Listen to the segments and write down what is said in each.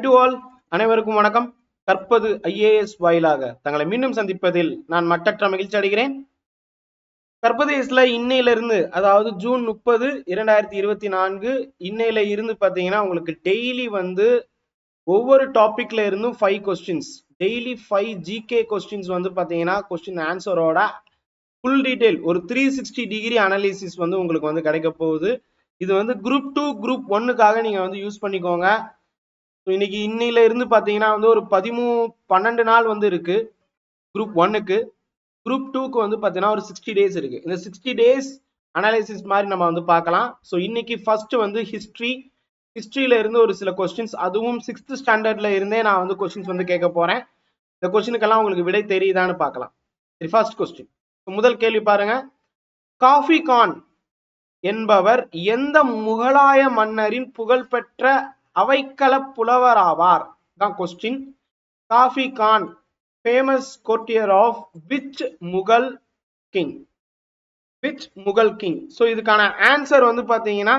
Hi to all அனைவருக்கும் வணக்கம். கற்பது ஐஏஎஸ் வாயிலாக தங்களை மீண்டும் சந்திப்பதில் நான் மட்டற்ற மகிழ்ச்சி அடைகிறேன். கற்பதேசில் இன்னையிலிருந்து அதாவது ஜூன் முப்பது இரண்டாயிரத்தி இருபத்தி நான்கு இன்னையில இருந்து பார்த்தீங்கன்னா உங்களுக்கு டெய்லி வந்து ஒவ்வொரு டாபிக்ல இருந்தும் five questions daily five GK questions வந்து பார்த்தீங்கன்னா கொஸ்டின் ஆன்சரோட ஃபுல் டீடைல் ஒரு த்ரீ சிக்ஸ்டி டிகிரி அனாலிசிஸ் வந்து உங்களுக்கு வந்து கிடைக்க போகுது. இது வந்து குரூப் டூ குரூப் ஒன்னுக்காக நீங்க வந்து யூஸ் பண்ணிக்கோங்க. இன்னைக்கு இன்னையில இருந்து பார்த்தீங்கன்னா வந்து ஒரு பதிமூ பன்னெண்டு நாள் வந்து இருக்கு. குரூப் ஒன்னுக்கு குரூப் டூக்கு வந்து பார்த்தீங்கன்னா ஒரு சிக்ஸ்டி டேஸ் இருக்கு. இந்த சிக்ஸ்டி டேஸ் அனாலிசிஸ் மாதிரி நம்ம வந்து பார்க்கலாம். ஸோ இன்னைக்கு ஃபர்ஸ்ட் வந்து ஹிஸ்ட்ரி ஹிஸ்ட்ரியில இருந்து ஒரு சில கொஸ்டின்ஸ் அதுவும் சிக்ஸ்த் ஸ்டாண்டர்ட்ல இருந்தே நான் வந்து கொஸ்டின்ஸ் வந்து கேட்க போறேன். இந்த கொஸ்டினுக்கெல்லாம் உங்களுக்கு விடை தெரியுதான்னு பார்க்கலாம். சரி ஃபர்ஸ்ட் கொஸ்டின் முதல் கேள்வி பாருங்க. காஃபி கான் என்பவர் எந்த முகலாய மன்னரின் புகழ்பெற்ற அவைக்கள புலவராவார். தான் question Khafi Khan famous courtier of which Mughal king which Mughal king so இதுக்கான ஆன்சர் வந்து பார்த்தீங்கன்னா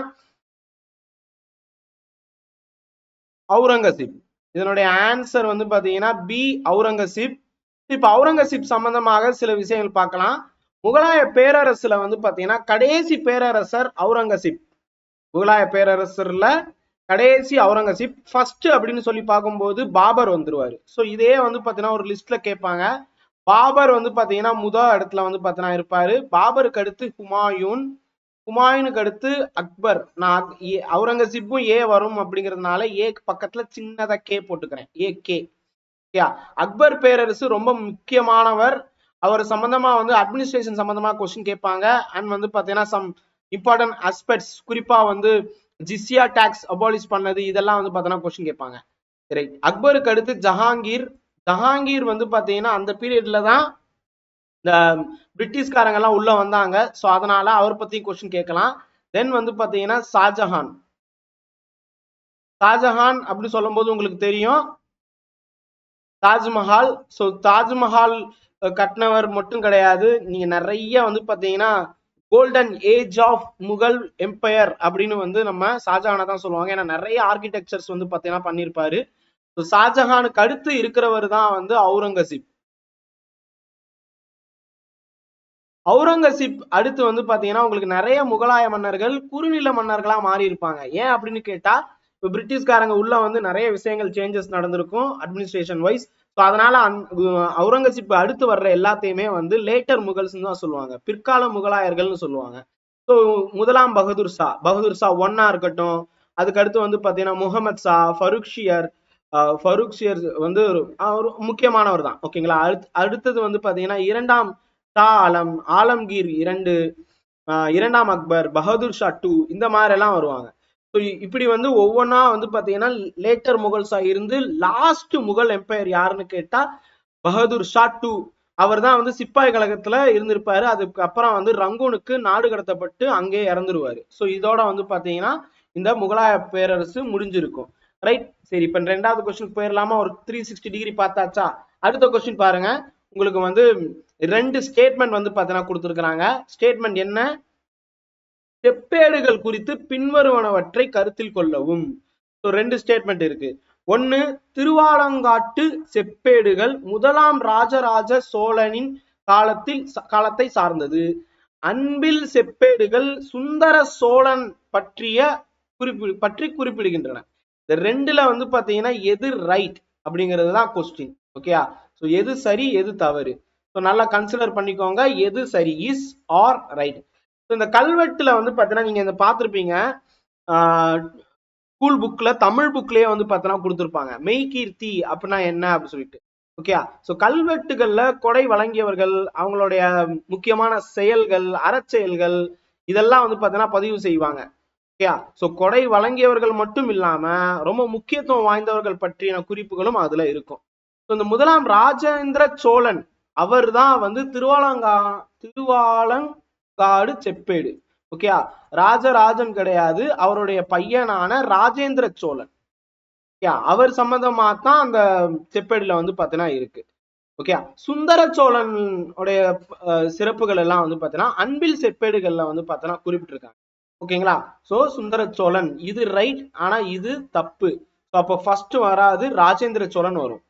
அவுரங்கசீப் இதனுடைய ஆன்சர் வந்து பார்த்தீங்கன்னா பி அவுரங்கசீப் இப்போ அவுரங்கசீப் சம்பந்தமாக சில விஷயங்கள் பார்க்கலாம். முகலாய பேரரசுல வந்து பார்த்தீங்கன்னா கடைசி பேரரசர் அவுரங்கசீப் முகலாய பேரரசர்ல கடைசி அவுரங்கசீப் ஃபர்ஸ்ட் அப்படின்னு சொல்லி பார்க்கும்போது பாபர் வந்துருவாரு. ஸோ இதே வந்து பாத்தீங்கன்னா ஒரு லிஸ்ட்ல கேட்பாங்க. பாபர் வந்து பாத்தீங்கன்னா முதல் இடத்துல வந்து பாத்தீங்கன்னா இருப்பாரு. பாபருக்கு அடுத்து ஹுமாயூன் ஹுமாயூனுக்கு அடுத்து அக்பர். நான் ஏ- அவுரங்கசீப்பும் ஏ வரும் அப்படிங்கிறதுனால ஏ பக்கத்துல சின்னதா கே போட்டுக்கிறேன். A K. ஓகேயா? அக்பர் பேரரசு ரொம்ப முக்கியமானவர். அவர் சம்பந்தமா வந்து அட்மினிஸ்ட்ரேஷன் சம்பந்தமா கொஸ்டின் கேட்பாங்க. அண்ட் வந்து பாத்தீங்கன்னா சம் இம்பார்ட்டன்ட் அஸ்பெக்ட்ஸ் குறிப்பா வந்து ஜிஸ்யா டாக்ஸ் அபாலிஷ் பண்ணது இதெல்லாம் வந்து பார்த்தோன்னா கொஸ்டின் கேட்பாங்க. ரைட் அக்பருக்கு அடுத்து ஜஹாங்கீர். ஜஹாங்கீர் வந்து பார்த்தீங்கன்னா அந்த பீரியட்ல தான் இந்த பிரிட்டிஷ்காரங்க எல்லாம் உள்ள வந்தாங்க. ஸோ அதனால அவர் பத்தி கொஸ்டின் கேட்கலாம். தென் வந்து பார்த்தீங்கன்னா ஷாஜஹான். ஷாஜஹான் அப்படின்னு சொல்லும்போது உங்களுக்கு தெரியும். தாஜ்மஹால். ஸோ தாஜ்மஹால் கட்டினவர் மட்டும் கிடையாது. நீங்க நிறைய வந்து பார்த்தீங்கன்னா golden age of Mughal empire அப்படின்னு வந்து நம்ம ஷாஜஹானை தான் சொல்லுவாங்க. ஏன்னா நிறைய ஆர்கிடெக்சர்ஸ் வந்து பார்த்தீங்கன்னா பண்ணியிருப்பாரு. ஸோ ஷாஜஹானுக்கு அடுத்து இருக்கிறவர் தான் வந்து அவுரங்கசீப் அவுரங்கசீப் அடுத்து வந்து பாத்தீங்கன்னா உங்களுக்கு நிறைய முகலாய மன்னர்கள் குறுநில மன்னர்களா மாறி இருப்பாங்க ஏன் அப்படின்னு கேட்டா இப்போ பிரிட்டிஷ்காரங்க உள்ள வந்து நிறைய விஷயங்கள் சேஞ்சஸ் நடந்திருக்கும் அட்மினிஸ்ட்ரேஷன் வைஸ் ஸோ அதனால அந் அவுரங்கசீப் அடுத்து வர்ற எல்லாத்தையுமே வந்து லேட்டர் முகல்ஸ்ன்னு தான் சொல்லுவாங்க. பிற்கால முகலாயர்கள்னு சொல்லுவாங்க. ஸோ முதலாம் பகதூர் ஷா பகதூர் ஷா ஒன்னா இருக்கட்டும். அதுக்கு அடுத்து வந்து பாத்தீங்கன்னா முகமது ஷா ஃபருக்ஷியர் ஆஹ் ஃபருக்ஷியர் வந்து ஒரு முக்கியமானவர் தான். ஓகேங்களா அடுத்து அடுத்தது வந்து பாத்தீங்கன்னா இரண்டாம் ஷா ஆலம் ஆலம்கீர் இரண்டு இரண்டாம் அக்பர் பகதூர் ஷா டூ இந்த மாதிரி எல்லாம் வருவாங்க. இப்படி வந்து ஒவ்வொன்றா வந்து பார்த்தீங்கன்னா லேட்டர் முகல்ஸா இருந்து லாஸ்ட் முகல் எம்பையர் யாருன்னு கேட்டா பகதூர் ஷா டூ. அவர் தான் வந்து சிப்பாய் கழகத்துல இருந்திருப்பாரு. அதுக்கப்புறம் வந்து ரங்கூனுக்கு நாடு கடத்தப்பட்டு அங்கேயே இறந்துருவாரு. ஸோ இதோட வந்து பாத்தீங்கன்னா இந்த முகலாய பேரரசு முடிஞ்சிருக்கும். ரைட் சரி இப்போ ரெண்டாவது கொஸ்டின் போயிடலாமா ஒரு த்ரீ சிக்ஸ்டி டிகிரி பார்த்தாச்சா? அடுத்த கொஸ்டின் பாருங்க. உங்களுக்கு வந்து ரெண்டு ஸ்டேட்மெண்ட் வந்து பார்த்தீங்கன்னா கொடுத்துருக்குறாங்க. ஸ்டேட்மெண்ட் என்ன? செப்பேடுகள் குறித்து பின்வருவனவற்றை கருத்தில் கொள்ளவும். ரெண்டு ஸ்டேட்மெண்ட் இருக்கு. ஒன்னு திருவாலங்காட்டு செப்பேடுகள் முதலாம் ராஜராஜ சோழனின் காலத்தில் காலத்தை சார்ந்தது. அன்பில் செப்பேடுகள் சுந்தர சோழன் பற்றிய குறிப்பி பற்றி குறிப்பிடுகின்றன. இந்த ரெண்டுல வந்து பாத்தீங்கன்னா எது ரைட் அப்படிங்கிறது தான் கொஸ்டின் ஓகேயா ஸோ எது சரி எது தவறு? ஸோ நல்லா கன்சிடர் பண்ணிக்கோங்க. எது சரி இஸ் ஆர் ரைட் இந்த கல்வெட்டுல வந்து பார்த்தீங்கன்னா நீங்க இந்த பார்த்துருப்பீங்க. ஸ்கூல் புக்ல தமிழ் புக்லயே வந்து பார்த்தோன்னா கொடுத்துருப்பாங்க. மெய்கீர்த்தி அப்படின்னா என்ன அப்படின்னு சொல்லிட்டு. ஓகே ஸோ கல்வெட்டுகள்ல கொடை வழங்கியவர்கள் அவங்களுடைய முக்கியமான செயல்கள் அறச்செயல்கள் இதெல்லாம் வந்து பார்த்தீங்கன்னா பதிவு செய்வாங்க. ஓகேயா ஸோ கொடை வழங்கியவர்கள் மட்டும் இல்லாம ரொம்ப முக்கியத்துவம் வாய்ந்தவர்கள் பற்றின குறிப்புகளும் அதுல இருக்கும். ஸோ இந்த முதலாம் ராஜேந்திர சோழன் அவர் தான் வந்து திருவாலங்கா திருவாலங்காடு செப்பேடு. ஓகே ராஜராஜன் கிடையாது. அவருடைய பையனான ராஜேந்திர சோழன். ஓகே அவர் சம்பந்தமா தான் அந்த செப்பேடுல வந்து பாத்தீங்கன்னா இருக்கு. ஓகே சுந்தர சோழன் உடைய அஹ், சிறப்புகள் எல்லாம் வந்து பாத்தீங்கன்னா அன்பில் செப்பேடுகள்ல வந்து பாத்தீங்கன்னா குறிப்பிட்டிருக்காங்க. ஓகேங்களா சோ சுந்தர சோழன் இது ரைட் ஆனா இது தப்பு. ஸோ அப்போ ஃபர்ஸ்ட் வராது ராஜேந்திர சோழன் வரும்.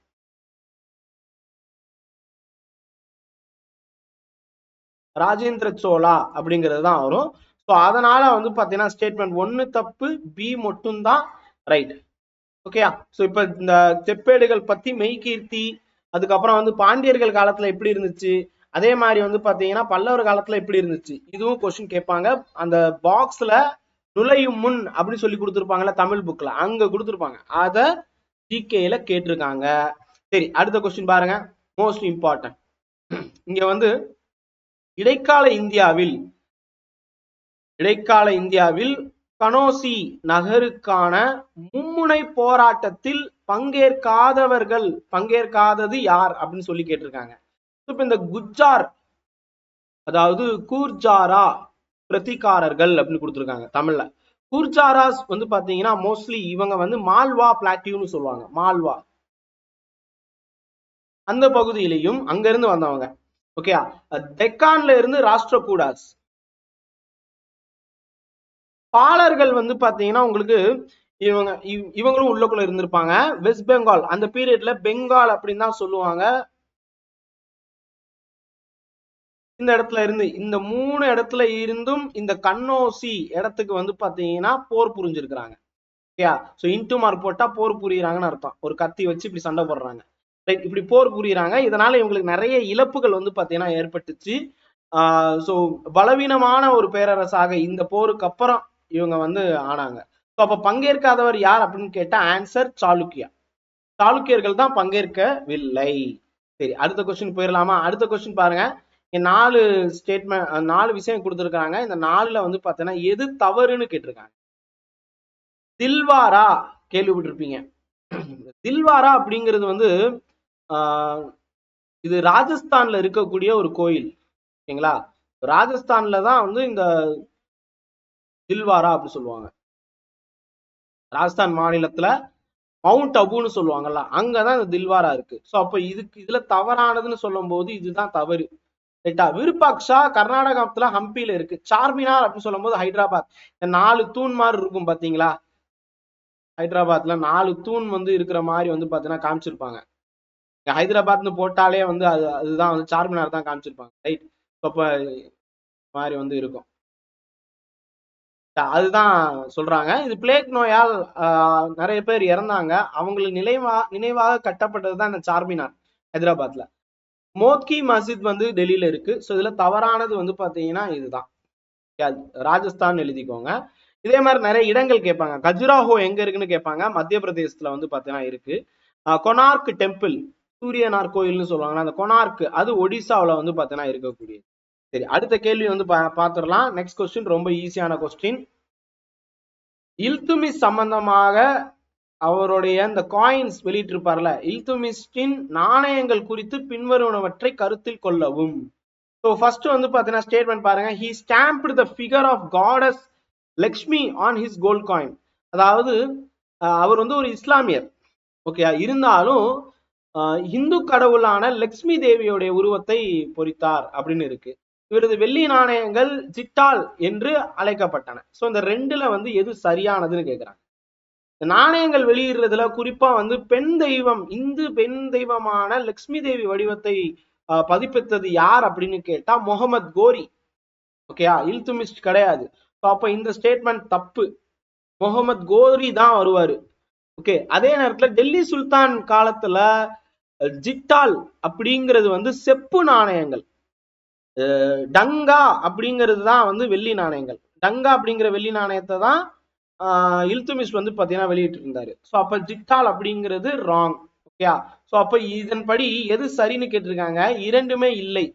ராஜேந்திர சோழா அப்படிங்கிறது தான் வரும். ஸோ அதனால வந்து பார்த்தீங்கன்னா ஸ்டேட்மெண்ட் ஒன்று தப்பு பி மட்டும் தான் ரைட் ஓகேயா ஸோ இப்போ இந்த செப்பேடுகள் பற்றி மெய்கீர்த்தி அதுக்கப்புறம் வந்து பாண்டியர்கள் காலத்தில் எப்படி இருந்துச்சு? அதே மாதிரி வந்து பார்த்தீங்கன்னா பல்லவர் காலத்தில் எப்படி இருந்துச்சு? இதுவும் கொஸ்டின் கேட்பாங்க. அந்த பாக்ஸில் நுழையும் முன் அப்படின்னு சொல்லி கொடுத்துருப்பாங்கல்ல தமிழ் புக்கில் அங்கே கொடுத்துருப்பாங்க. அதை ஜிகேல கேட்டிருக்காங்க. சரி அடுத்த கொஸ்டின் பாருங்க. மோஸ்ட் இம்பார்ட்டன்ட் இங்கே வந்து இடைக்கால இந்தியாவில் இடைக்கால இந்தியாவில் கனோசி நகருக்கான மும்முனை போராட்டத்தில் பங்கேற்காதவர்கள் பங்கேற்காதது யார் அப்படின்னு சொல்லி கேட்டிருக்காங்க. இப்ப இந்த குஜார் அதாவது கூர்ஜாரா பிரதிகாரர்கள் அப்படின்னு கொடுத்துருக்காங்க தமிழ்ல. கூர்ஜாராஸ் வந்து பாத்தீங்கன்னா மோஸ்ட்லி இவங்க வந்து மால்வா பிளாட்டியூன்னு சொல்லுவாங்க மால்வா. அந்த பகுதியிலையும் அங்க இருந்து வந்தவங்க. ஓகேயா டெக்கான்ல இருந்து ராஷ்டிரகூடாஸ். பாலர்கள் வந்து பாத்தீங்கன்னா உங்களுக்கு இவங்க இவங்களும் உள்ளக்குள்ள இருந்திருப்பாங்க. வெஸ்ட் பெங்கால் அந்த பீரியட்ல பெங்கால் அப்படின்னு தான் சொல்லுவாங்க. இந்த இடத்துல இருந்து இந்த மூணு இடத்துல இருந்தும் இந்த கண்ணோசி இடத்துக்கு வந்து பாத்தீங்கன்னா போர் புரிஞ்சிருக்கிறாங்க. ஓகேயா சோ இன்டு மார்க் போட்டா போர் புரியுறாங்கன்னு அர்த்தம். ஒரு கத்தி வச்சு இப்படி சண்டை போடுறாங்க. ரைட் இப்படி போர் புரியுறாங்க. இதனால இவங்களுக்கு நிறைய இழப்புகள் வந்து பாத்தீங்கன்னா ஏற்பட்டுச்சு. ஆஹ் சோ பலவீனமான ஒரு பேரரசாக இந்த போருக்கு அப்புறம் இவங்க வந்து ஆனாங்க. ஸோ அப்ப பங்கேற்காதவர் யார் அப்படின்னு கேட்டா ஆன்சர் சாளுக்கியா. சாளுக்கியர்கள் தான் பங்கேற்கவில்லை. சரி அடுத்த கொஸ்டின் போயிடலாமா அடுத்த கொஸ்டின் பாருங்க. நாலு ஸ்டேட்மெண்ட் நாலு விஷயம் கொடுத்துருக்காங்க இந்த நாலுல வந்து பாத்தீங்கன்னா எது தவறுன்னு கேட்டிருக்காங்க. தில்வாரா கேள்விப்பட்டிருப்பீங்க. தில்வாரா அப்படிங்கிறது வந்து இது ராஜஸ்தான்ல இருக்கக்கூடிய ஒரு கோயில் ஓகேங்களா? ராஜஸ்தான்ல தான் வந்து இந்த தில்வாரா அப்படின்னு சொல்லுவாங்க. ராஜஸ்தான் மாநிலத்துல மவுண்ட் அபுன்னு சொல்லுவாங்கல்ல அங்கதான் இந்த தில்வாரா இருக்கு. ஸோ அப்போ இதுக்கு இதுல தவறானதுன்னு சொல்லும் போது இதுதான் தவறு. ரைட்டா? விருப்பாக்ஷா கர்நாடகத்துல ஹம்பியில இருக்கு. சார்மினார் அப்படின்னு சொல்லும் போது ஹைதராபாத். இந்த நாலு தூண் மாதிரி இருக்கும் பாத்தீங்களா? ஹைதராபாத்ல நாலு தூண் வந்து இருக்கிற மாதிரி வந்து பாத்தீங்கன்னா காமிச்சிருப்பாங்க. ஹைதராபாத்னு போட்டாலே வந்து அது அதுதான் வந்து சார்மினார் தான் காமிச்சிருப்பாங்க ரைட் இப்போ மாதிரி வந்து இருக்கும். அதுதான் சொல்றாங்க. இது பிளேக் நோயால் ஆஹ், நிறைய பேர் இறந்தாங்க. அவங்களுக்கு நினைவா நினைவாக கட்டப்பட்டது தான் இந்த சார்மினார் ஹைதராபாத்ல. மோத்கி மஸ்ஜித் வந்து டெல்லியில இருக்கு. ஸோ இதுல தவறானது வந்து பாத்தீங்கன்னா இதுதான். ராஜஸ்தான் எழுதிக்கோங்க. இதே மாதிரி நிறைய இடங்கள் கேட்பாங்க. கஜுராஹோ எங்க இருக்குன்னு கேட்பாங்க. மத்திய பிரதேசத்துல வந்து பாத்தீங்கன்னா இருக்கு. கொனார்க் டெம்பிள் சூரியனார் கோயில்னு சொல்லுவாங்க அந்த கொனார்க் அது ஒடிசாவில் வந்து பார்த்தீங்கன்னா இருக்கக்கூடியது. சரி அடுத்த கேள்வி வந்து பார்த்துடலாம் நெக்ஸ்ட் கொஸ்டின் ரொம்ப ஈஸியான கொஸ்டின் இல்துமிஸ் சம்பந்தமாக அவருடைய அந்த காயின்ஸ் வெளியிட்டிருப்பார்ல இல்துமிஸ்டின் நாணயங்கள் குறித்து பின்வருவனவற்றை கருத்தில் கொள்ளவும். ஸோ ஃபர்ஸ்ட் வந்து பார்த்தீங்கன்னா ஸ்டேட்மெண்ட் பாருங்க. He stamped the figure of goddess Lakshmi on his gold coin அதாவது அஹ், அவர் வந்து ஒரு இஸ்லாமியர். ஓகே இருந்தாலும் இந்து கடவுளான லக்ஷ்மி தேவியோடைய உருவத்தை பொறித்தார் அப்படின்னு இருக்கு. இவரது வெள்ளி நாணயங்கள் ஜிட்டால் என்று அழைக்கப்பட்டன. ஸோ இந்த ரெண்டுல வந்து எது சரியானதுன்னு கேட்குறாங்க இந்த நாணயங்கள் வெளியிடுறதுல குறிப்பா வந்து பெண் தெய்வம் இந்து பெண் தெய்வமான லக்ஷ்மி தேவி வடிவத்தை ஆஹ், பதிப்பித்தது யார் அப்படின்னு கேட்டா முகமது கோரி. ஓகேயா இல்துமிஸ்ட் கிடையாது. அப்ப இந்த ஸ்டேட்மெண்ட் தப்பு. முகமது கோரி தான் வருவாரு. ஓகே அதே நேரத்துல டெல்லி சுல்தான் காலத்துல ஜிட்டால் அப்படிங்கிறது வந்து செப்பு நாணயங்கள். டங்கா அப்படிங்கிறது தான் வந்து வெள்ளி நாணயங்கள். டங்கா அப்படிங்கிற வெள்ளி நாணயத்தை தான் இல்துமிஸ் வந்து பார்த்தீங்கன்னா வெளியிட்டு இருந்தாரு ஸோ அப்போ ஜிட்டால் அப்படிங்கிறது ராங் ஓகேயா ஸோ அப்போ இதன்படி எது சரின்னு கேட்டிருக்காங்க? இரண்டுமே இல்லை.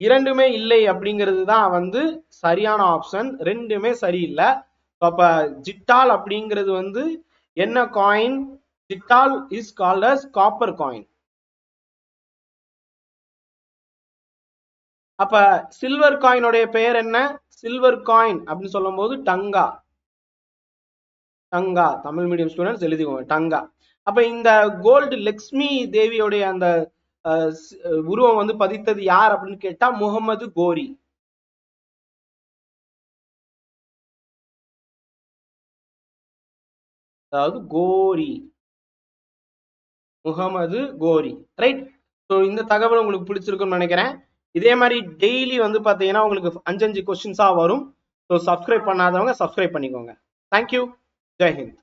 இரண்டுமே இல்லை அப்படிங்கிறது தான் வந்து சரியான ஆப்ஷன் ரெண்டுமே சரியில்லை. ஸோ அப்ப ஜிட்டால் அப்படிங்கிறது வந்து என்ன coin jital is called as copper coin அப்ப சில்வர் காயினுடைய பெயர் என்ன? சில்வர் காயின் அப்படின்னு சொல்லும் போது டங்கா. டங்கா. தமிழ் மீடியம் ஸ்டூடெண்ட்ஸ் எழுதிக்கோங்க. டங்கா. அப்ப இந்த கோல்டு லக்ஷ்மி தேவியோடைய அந்த அஹ், உருவம் வந்து பதித்தது யார் அப்படின்னு கேட்டா முகமது கோரி. அதாவது கோரி. முகமது கோரி. ரைட் ஸோ இந்த தகவல் உங்களுக்கு பிடிச்சிருக்குன்னு நினைக்கிறேன். இதே மாதிரி டெய்லி வந்து பார்த்தீங்கன்னா உங்களுக்கு அஞ்சஞ்சு கொஸ்டின்ஸாக வரும். ஸோ சப்ஸ்கிரைப் பண்ணாதவங்க சப்ஸ்கிரைப் பண்ணிக்கோங்க. Thank you Jai Hind